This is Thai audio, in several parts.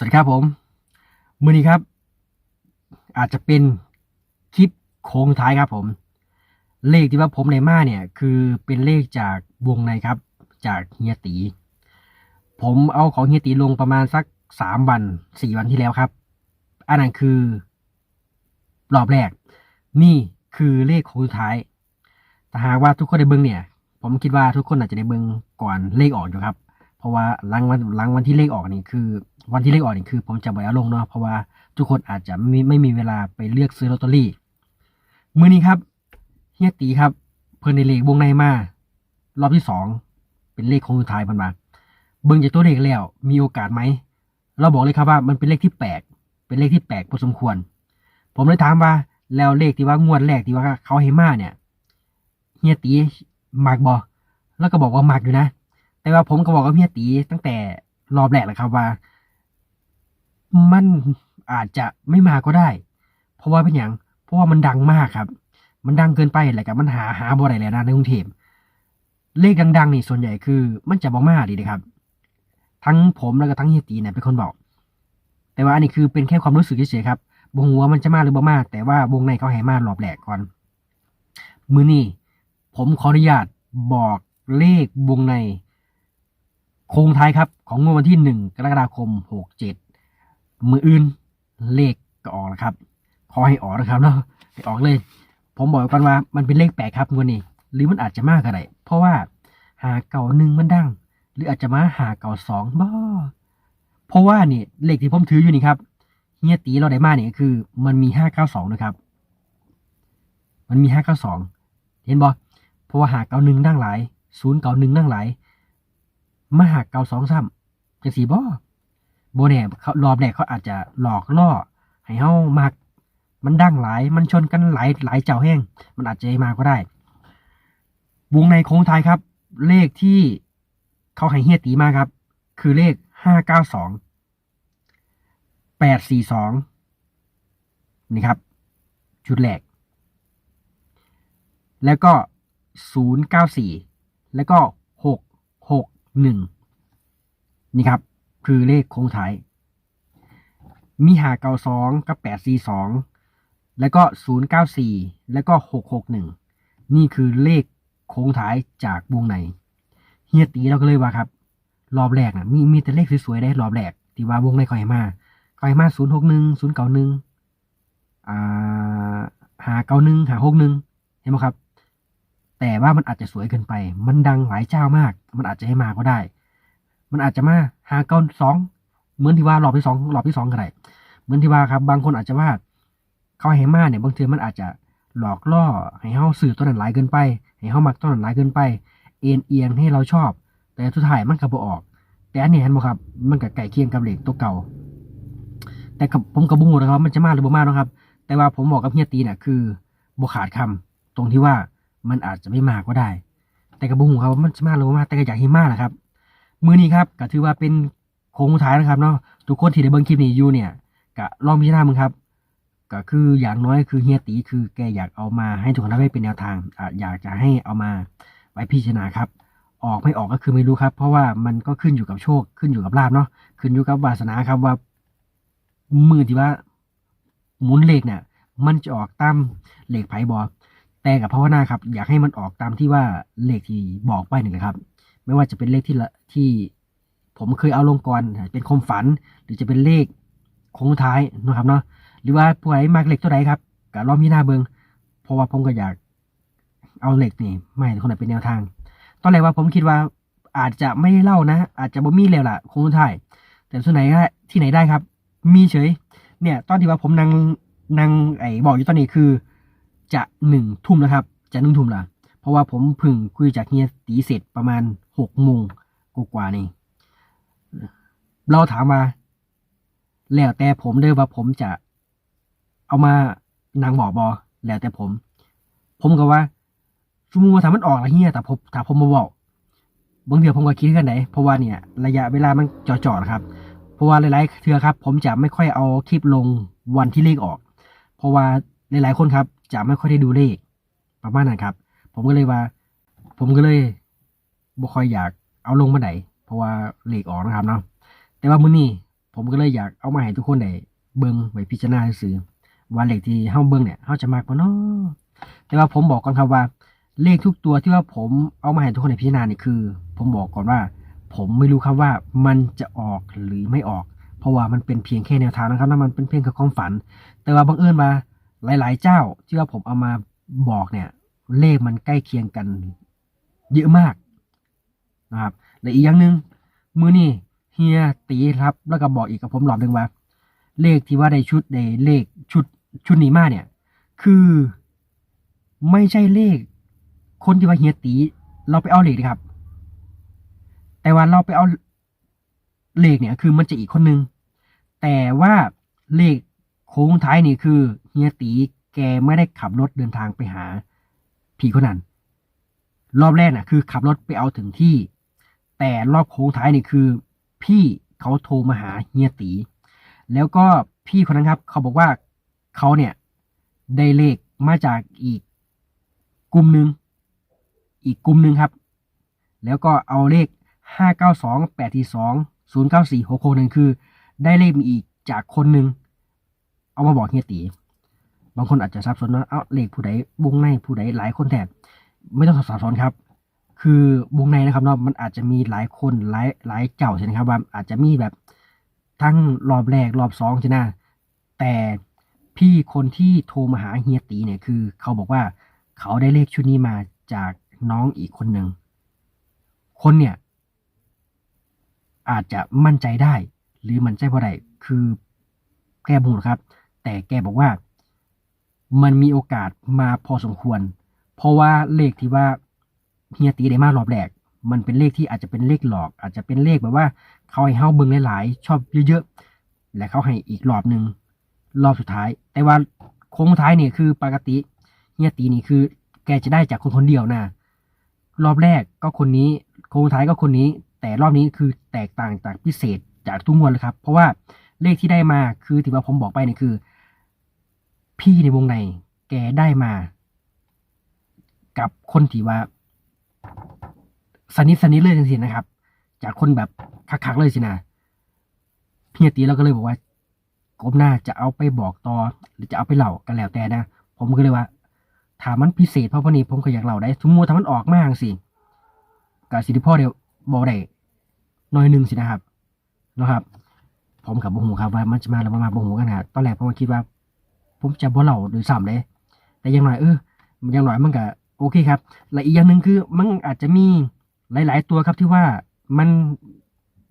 สวัสดีครับผม มือนี้ครับ อาจจะเป็นคลิปโค้งท้ายครับผม เลขที่ว่าผมในมาเนี่ย คือเป็นเลขจากวงในครับ จากเฮียตี ผมเอาของเฮียตีลงประมาณสักสามวันสี่วันที่แล้วครับ อันนั้นคือ รอบแรก นี่คือเลขโค้งท้ายแต่หากว่าทุกคนได้เบิ้งเนี่ย ผมคิดว่าทุกคนอาจจะได้เบิ้งก่อนเลขออกอยู่ครับ เพราะว่าหลังวันหลังวันที่เลขออกนี่คือ วันที่เลขออกนี่คือ ผมจะบ่อยเอาลงเนาะเพราะว่าทุกคนอาจจะไม่ไม่มีเวลาไปเลือกซื้อลอตเตอรี่มื้อนี้ครับเฮียตีครับ เพิ่นในเลขวงในมารอบที่สองเป็นเลขของสุดท้ายเพิ่นมาเบิ่งจากตัวเลขแล้วมีโอกาสไหมเราบอกเลยครับว่ามันเป็นเลขที่แปลกเป็นเลขที่แปลกพอสมควร ผมเลยถามว่าแล้วเลขที่ว่างวดแรกที่ว่าเขาให้มาเนี่ยเฮียตีมักบ่แล้วก็บอกว่ามักอยู่นะ แต่ว่าผมก็บอกกับเฮียตีตั้งแต่รอบแรกแหละครับว่า มันอาจจะไม่มาก็ได้ เพราะว่าเป็นอย่างเพราะว่ามันดังมากครับ มันดังเกินไปแหละกับมันหาหาบ่ได้แล้วนะในกรุงเทพเลขดังๆนี่ส่วนใหญ่คือ มันจะบอกมาดีนะครับ ทั้งผมแล้วก็ทั้งเฮียตีเนี่ยเป็นคนบอก แต่ว่าอันนี้คือเป็นแค่ความรู้สึกเฉยๆครับบงหัวมันจะมาหรือบ่มา แต่ว่าวงในเขาให้มารอบแรกก่อน มือนี้ผมขออนุญาตบอกเลขวงใน โครงท้ายครับ ของงวดวันที่หนึ่งกรกฎาคมหกเจ็ดมืออื่นเลขก็ออกแล้วครับ ขอให้ออกนะครับเนาะให้ออกเลย ผมบอกก่อนว่ามันเป็นเลขแปลกครับงวดนี้ หรือมันอาจจะมากก็ได้เพราะว่าหาเก่าหนึ่งมันดัง หรืออาจจะมาหาเก่าสองบ้าเพราะว่านี่เลขที่ผมถืออยู่นี่ครับเฮียตีเราได้มาเนี่ยคือ มันมีห้าเก้าสองนะครับ มันมีห้าเก้าสองเห็นบ่เพราะว่าหาเก่าหนึ่งดังหลายศูนย์เก่าหนึ่งดังหลาย มาหาเกาสองซ้ำจังสีบ่โบแน่เขารอบแรกเขาอาจจะหลอกล่อ ให้เฮามัก มันดังหลาย มันชนกันหลายหลายเจ้าแห้ง มันอาจจะมาก็ได้ วงในโค้งท้ายครับ เลขที่เขาให้เฮียตีมาครับ คือเลขห้าเก้าสองแปดสี่สองนี่ครับ ชุดแรก แล้วก็ศูนย์เก้าสี่แล้วก็หกหก หนึ่งนี่ครับ คือเลขโค้งท้ายมีหาเก้าสองกับแปดสี่สองแล้วก็ศูนย์เก้าสี่แล้วก็หกหกหนึ่งนี่คือเลขโค้งท้ายจากวงในเฮียตีเราก็เลยว่าครับ รอบแรกนะมีมีแต่เลขสวยๆได้รอบแรกที่ว่าวงในคอยมาคอยมาศูนย์หกหนึ่งศูนย์เก้าหนึ่งอ่าหาเก้าหนึ่งหาหกหนึ่งเห็นไหมครับ แต่ว่ามันอาจจะสวยเกินไป มันดังหลายเจ้ามาก มันอาจจะให้มาก็ได้ มันอาจจะมาหาเก้าสองเหมือนที่ว่ารอบที่สองรอบที่สองก็ได้เหมือนที่ว่าครับ บางคนอาจจะว่าเขาให้มาเนี่ยบางทีมันอาจจะหลอกล่อให้เฮาสื่อตัวนั้นหลายเกินไป ให้เฮามักตัวนั้นหลายเกินไป เอ็นเอียงให้เราชอบ แต่สุดท้ายมันก็บ่ออก แต่อันนี้เห็นบ่ครับ มันก็ใกล้เคียงกับเหลขตัวเก่า แต่กับผมกับบุ้งนะครับ มันจะมาหรือบ่มาเนะครับ แต่ว่าผมบอกกับเฮียตีเนี่ยคือบ่ขาดคำตรงที่ว่า มันอาจจะไม่มาก็ได้ แต่กับบุ้งครับว่ามันจะมาหรือบ่มาแต่ก็อยากให้มาแหละครับ มือนี้ครับก็ถือว่าเป็นโค้งสุดท้ายนะครับเนาะทุกคนที่ได้เบิ่งคลิปนี้อยู่เนี่ยก็ลองพิจารณามึงครับ ก็คืออย่างน้อยคือเฮียตีคือแกอยากเอามาให้ทุกคนได้เป็นแนวทางออยากจะให้เอามาไว้พิจารณาครับ ออกไม่ออกก็คือไม่รู้ครับ เพราะว่ามันก็ขึ้นอยู่กับโชคขึ้นอยู่กับลาบเนาะขึ้นอยู่กับวาสนาครับว่ามือที่ว่าหมุนเหลขเนี่ยมันจะออกตามเหลขไพ่บอ แต่กับภาวนาครับ อยากให้มันออกตามที่ว่าเลขที่บอกไปนี่แหละครับ ไม่ว่าจะเป็นเลขที่ละที่ผมเคยเอาลงก่อนเป็นคมฝัน หรือจะเป็นเลขโค้งท้ายนะครับเนาะหรือว่าผู้ใดมากเลขตัวใดครับก็ลองพิจารณาเบิงเพราะว่าผมก็อยากเอาเลขนี่ไม่คนได้เป็นแนวทาง ตอนแรกว่าผมคิดว่าอาจจะไม่ได้เล่านะ อาจจะบ่มีแล้วล่ะโค้งท้าย แต่ส่วนไหนก็ที่ไหนได้ครับ มีเฉย เนี่ย ตอนที่ว่าผมนั่งนั่งไอ้บอกอยู่ตอนนี้คือ จะหนึ่งทุ่มนะครับ จะหนึ่งทุ่มละเพราะว่าผมพึ่งคุยจากเฮียตีเสร็จประมาณหกโมงกว่านี่เราถามมา แล้วแต่ผมเด้อว่าผมจะเอามานางบอกบอแล้วแต่ผม ผมก็ว่าสมมติว่าถ้ามันออกละเฮียแต่ผมถ้าผมมาบอกบางเทีผมก็คิดกันไหนเพราะว่าเนี่ย ระยะเวลามันจ่อๆนะครับ เพราะว่าหลายๆเทือครับ ผมจะไม่ค่อยเอาคลิปลงวันที่เลขออก เพราะว่าหลายๆคนครับ จะไม่ค่อยได้ดูเลขประมาณนั้นครับ ผมก็เลยว่า ผมก็เลยบ่ค่อยอยากเอาลงมาไหนเพราะว่าเลขออกนะครับเนาะแต่ว่ามื้อนี้ผมก็เลยอยากเอามาให้ทุกคนได้เบิ่งไว้พิจารณาซื่อว่าเลขที่เฮาเบิ่งเนี่ยเฮาจะมากบ่เนาะแต่ว่าผมบอกก่อนครับว่า เลขทุกตัวที่ว่าผมเอามาให้ทุกคนได้พิจารณานี่คือ ผมบอกก่อนว่า ผมไม่รู้ครับว่ามันจะออกหรือไม่ออก เพราะว่ามันเป็นเพียงแค่แนวทางนะครับนะมันเป็นเพียงแค่ความฝัน แต่ว่าบังเอิญมา หลาย ๆ เจ้าที่ว่าผมเอามาบอกเนี่ย เลขมันใกล้เคียงกัน เยอะมากนะครับและอีกอย่างหนึ่งมือนี่เฮียตีครับ แล้วก็บอกอีกกับผมหลอบหนึ่งว่า เลขที่ว่าได้ชุดในเลขชุดชุดนี้มาเนี่ย คือไม่ใช่เลข คนที่ว่าเฮียตี เราไปเอาเลขนะครับ แต่ว่าเราไปเอาเลขเนี่ย คือมันจะอีกคนนึงแต่ว่าเลขโค้งท้ายนี่คือเฮียตีแกไม่ได้ขับรถเดินทางไปหาผีคนนั้น รอบแรกน่ะ คือขับรถไปเอาถึงที่ แต่รอบโค้งท้ายนี่คือ พี่เขาโทรมาหาเฮียตี แล้วก็พี่คนนั้นครับ เขาบอกว่าเขาเนี่ย ได้เลขมาจากอีกกลุ่มหนึ่งอีกกลุ่มหนึ่งครับ แล้วก็เอาเลขห้าเก้าสองแปดที่สองศูนย์เก้าสี่หกหนึ่งคือ ได้เลขมาอีกจากคนหนึ่งเอามาบอกเฮียตี บางคนอาจจะซับซ้อนว่าเอ้าเลขผู้ใดวงในผู้ใดหลายคนแทนไม่ต้องซับซ้อนครับ คือวงในนะครับเนาะมันอาจจะมีหลายคนหลายหลายเจ้าใช่ไหมครับว่าอาจจะมีแบบทั้งรอบแรกรอบสองใช่ไหมแต่พี่คนที่โทรมาหาเฮียตีเนี่ยคือเขาบอกว่าเขาได้เลขชุดนี้มาจากน้องอีกคนหนึ่งคนเนี่ย อาจจะมั่นใจได้ หรือมั่นใจเพราะใดคือแกบูดครับ แต่แกบอกว่า มันมีโอกาสมาพอสมควร เพราะว่าเลขที่ว่าเฮียตีได้มารอบแรก มันเป็นเลขที่อาจจะเป็นเลขหลอก อาจจะเป็นเลขแบบว่า เขาให้เฮาเบิ่งหลายๆ ชอบเยอะๆ และเขาให้อีกรอบหนึ่งรอบสุดท้าย แต่ว่าโค้งท้ายเนี่ยคือปกติเฮียตีนี่คือ แกจะได้จากคนคนเดียวนะรอบแรกก็คนนี้โค้งท้ายก็คนนี้ แต่รอบนี้คือแตกต่างจากพิเศษจากทุกงวดเลยครับ เพราะว่าเลขที่ได้มาคือที่ว่าผมบอกไปนี่คือ พี่ในวงใน แกได้มา กับคนที่ว่า สนิทสนิทเลยจริงๆนะครับ จากคนแบบคักๆเลยสินะเพียตีเราก็เลยบอกว่ากบหน้าจะเอาไปบอกต่อ หรือจะเอาไปเล่ากันแล้วแต่นะผมก็เลยว่าถามมันพิเศษเพราะวันนี้ผมก็อยากเล่าได้สมมติถ้ามันออกมากสิกับสิทธิพ่อเดียวบอกได้หน้อยหนึ่งสินะครับนะครับ ผมกับบุหูครับว่ามันจะมาแล้วมาบุหูกันนะตอนแรกผมคิดว่า ผมจะบ่เล่าโดยซ้ำเลยแต่อยังหน่อยเอออยังหน่อยมันก็โอเคครับและอีกอย่างหนึ่งคือมันอาจจะมีหลาย ๆ ตัวครับที่ว่ามัน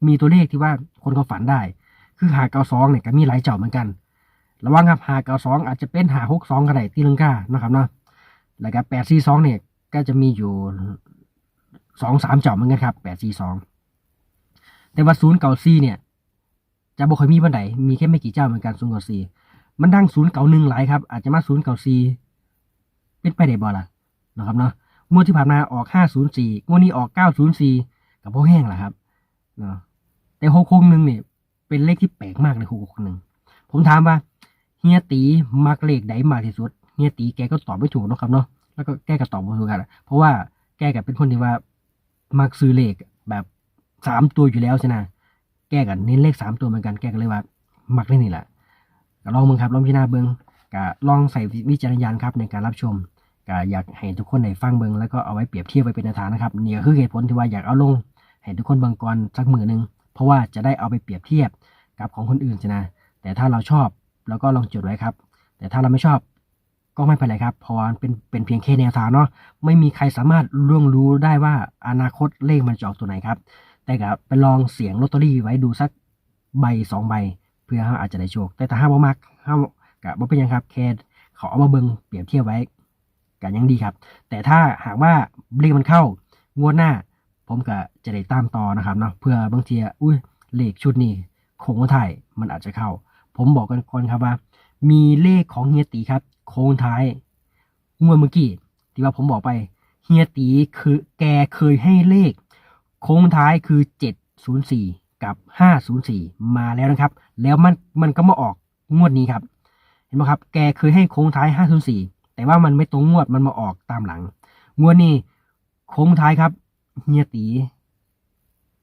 มีตัวเลขที่ว่าคนเขาฝันได้ คือหาเกาสองเนี่ยก็มีหลายเจ้าเหมือนกัน ระวังครับหาเกาสองอาจจะเป็นหาหกสองก็ได้ตีลังกานะครับเนาะแล้วก็แปดสี่สองเนี่ยก็จะมีอยู่สองสามเจ้าเหมือนกันครับแปดสี่สองแต่ว่าศูนย์เก้าสี่เนี่ย จะบ่ค่อยมีบันไดมีแค่ไม่กี่เจ้าเหมือนกันศูนย์เก้าสี่มันดังศูนย์เก้าหนึ่งหลายครับ อาจจะมาศูนย์เก้าสี่เป็นไปได้บ่ล่ะนะครับเนาะงวดที่ผ่านมาออกห้าศูนย์สี่งวดนี้ออกเก้าศูนย์สี่กับพวกแห้งแหละครับเนาะแต่หกหกหนึ่งเนี่ยเป็นเลขที่แปลกมากเลยหกหกหนึ่งผมถามว่าเฮียตีมักเลขใดมากที่สุดเฮียตีแกก็ตอบไม่ถูกนะครับเนาะแล้วก็แกก็ตอบไม่ถูกกันเพราะว่าแกก็เป็นคนที่ว่ามักซื้อเลขแบบสามตัวอยู่แล้วใช่ไหม แก้กันเน้นเลขสามตัวเหมือนกันแก้ก็เลยว่า มักเลขนี่แหละก็ลองมึงครับลองพิจารณาเบิงก็ลองใส่วิจารณญาณครับในการรับชมก็อยากให้ทุกคนได้ฟังเบิงแล้วก็เอาไว้เปรียบเทียบไว้เป็นแนวทางนะครับนี่ก็คือเหตุผลที่ว่าอยากเอาลง ให้ทุกคนเบิงก่อนสักมือหนึ่งเพราะว่าจะได้เอาไปเปรียบเทียบกับของคนอื่นใช่ไหมแต่ถ้าเราชอบเราก็ลองจดไว้ครับ แต่ถ้าเราไม่ชอบก็ไม่เป็นไรครับ เพราะว่าเป็นเป็นเพียงแค่แนวทางเนาะไม่มีใครสามารถล่วงรู้ได้ว่าอนาคตเลขมันจะออกตัวไหนครับ แต่ก็ไปลองเสียงลอตเตอรี่ไว้ดูสักใบสองใบ เพื่อเราอาจจะได้โชค แต่ถ้าห้ามบ่มักห้ากับบ่เป็นยังครับแค่เขาเอามาเบิ่งเปรียบเทียบไว้กันยังดีครับ แต่ถ้าหากว่าเลขมันเข้างวดหน้า ผมก็จะได้ตามต่อนะครับเนาะเพื่อบางทีอุ้ยเลขชุดนี้โค้งท้ายมันอาจจะเข้า ผมบอกกันก่อนครับว่า มีเลขของเฮียตีครับ โค้งท้ายงวดเมื่อกี้ที่ว่าผมบอกไปเฮียตีคือแกเคยให้เลข โค้งท้ายคือ 704 กับ 504 มาแล้วนะครับ แล้วมันมันก็มาออกงวดนี้ครับ เห็นไหมครับ แกเคยให้โค้งท้าย 504 แต่ว่ามันไม่ตรงงวดมันมาออกตามหลัง งวดนี้โค้งท้ายครับเฮียตี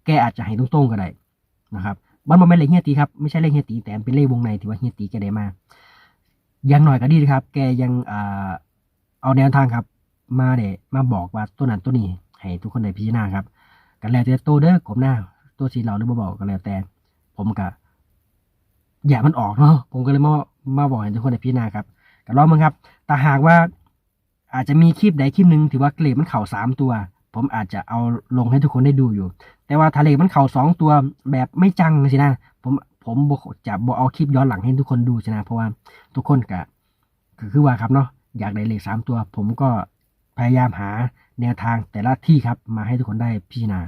แกอาจจะให้ตรงๆก็ได้นะครับมันบ่แม่นเลขเฮียตีครับไม่ใช่เลขเฮียตีแต่เป็นเลขวงในที่ว่าเฮียตีแกได้มายังหน่อยก็ดีนะครับ แกยังเอาแนวทางครับ มาเดมาบอกว่าตัวนั้นตัวนี้ให้ทุกคนได้พิจารณาครับ กันแล้วแต่ตัวเด้อกบหน้า ตัวสีเราหรือบ่บอกกันแล้วแต่ ผมก็อย่ามันออกเนาะผมก็เลยมามาบอกให้ทุกคนได้พิจารณาครับก็ลองมึงครับ แต่หากว่าอาจจะมีคลิปใดคลิปหนึ่งถือว่าเกรดมันเข่าสามตัว ผมอาจจะเอาลงให้ทุกคนได้ดูอยู่ แต่ว่าทะเลมันเข่าสองตัวแบบไม่จังสินะ ผมผมจะบอเอาคลิปย้อนหลังให้ทุกคนดูสินะ เพราะว่าทุกคนกะคือว่าครับเนาะอยากได้เลขสามตัว ผมก็ พยายามหาแนวทางแต่ละที่ครับมาให้ทุกคนได้พิจารณา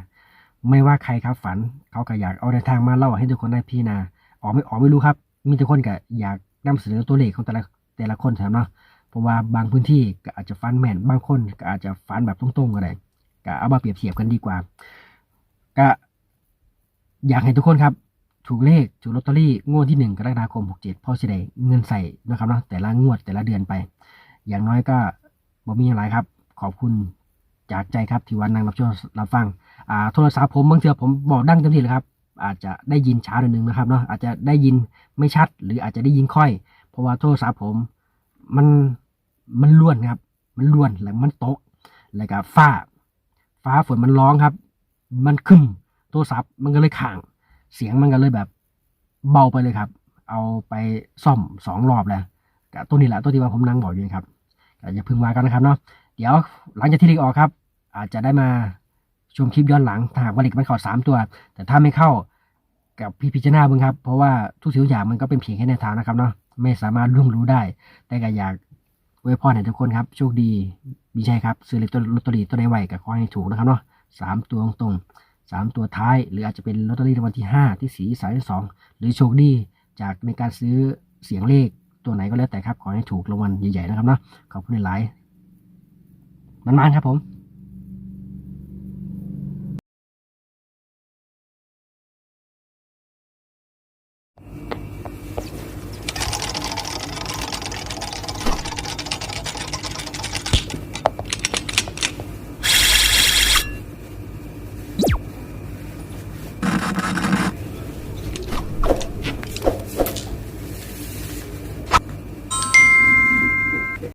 ไม่ว่าใครครับฝันเขาก็อยากเอาแนวทางมาเล่าให้ทุกคนได้พิจารณาออกไม่ออกไม่รู้ครับ มีทุกคนก็อยากนำเสนอตัวเลขของแต่ละแต่ละคนครับเนาะเพราะว่าบางพื้นที่ก็อาจจะฟันแม่นบางคนก็อาจจะฟันแบบตรงๆก็ได้ก็เอามาเปรียบเทียบกันดีกว่าก็อยากให้ทุกคนครับ ถูกเลขถูกลอตเตอรี่งวดที่หนึ่งกรกฎาคมหกเจ็ดพ่อสิได้เงินใส่นะครับเนาะแต่ละงวดแต่ละเดือนไป อย่างน้อยก็บ่มีอะไรครับ ขอบคุณจากใจครับที่วันนั่งรับชมรับฟังอ่าโทรศัพท์ผมบางเทื่อผมบอกดังเต็มที่เลยครับ อาจจะได้ยินช้าหน่อยนึงนะครับเนาะอาจจะได้ยินไม่ชัด หรืออาจจะได้ยินค่อย เพราะว่าโทรศัพท์ผมมันมันล้วนครับ มันล้วนแล้วมันตกแล้วก็ฟ้า ฟ้าฝนมันร้องครับ มันคึมโทรศัพท์มันก็เลยข่าง เสียงมันก็เลยแบบเบาไปเลยครับ เอาไปซ่อมสองรอบแล้วตัวนี้แหละตัวที่ว่าผมนั่งบอกอยู่ครับอย่าพึ่งว่ากันนะครับเนาะ เดี๋ยวหลังจากที่เลขออกครับ อาจจะได้มาชมคลิปย้อนหลังถ้าหากว่าเลขมันเข้าสามตัว แต่ถ้าไม่เข้ากับพี่พิจารณาบ้างครับ เพราะว่าทุกสิ่งทุกอย่างมันก็เป็นเพียงแค่แนวทางนะครับเนาะไม่สามารถล่วงรู้ได้ แต่ก็อยากอวยพรให้ทุกคนครับ โชคดีมีชัยครับ ซื้อเลขตัวลอตเตอรี่ตัวในไหวกับขอให้ถูกนะครับเนาะสามตัวตรงสามตัวท้าย หรืออาจจะเป็นลอตเตอรี่รางวัลที่ห้าที่สี่สามที่สองหรือโชคดีจากในการซื้อเสียงเลขตัวไหนก็แล้วแต่ครับ ขอให้ถูกรางวัลใหญ่ๆนะครับเนาะขอบคุณหลาย ๆมันครับผม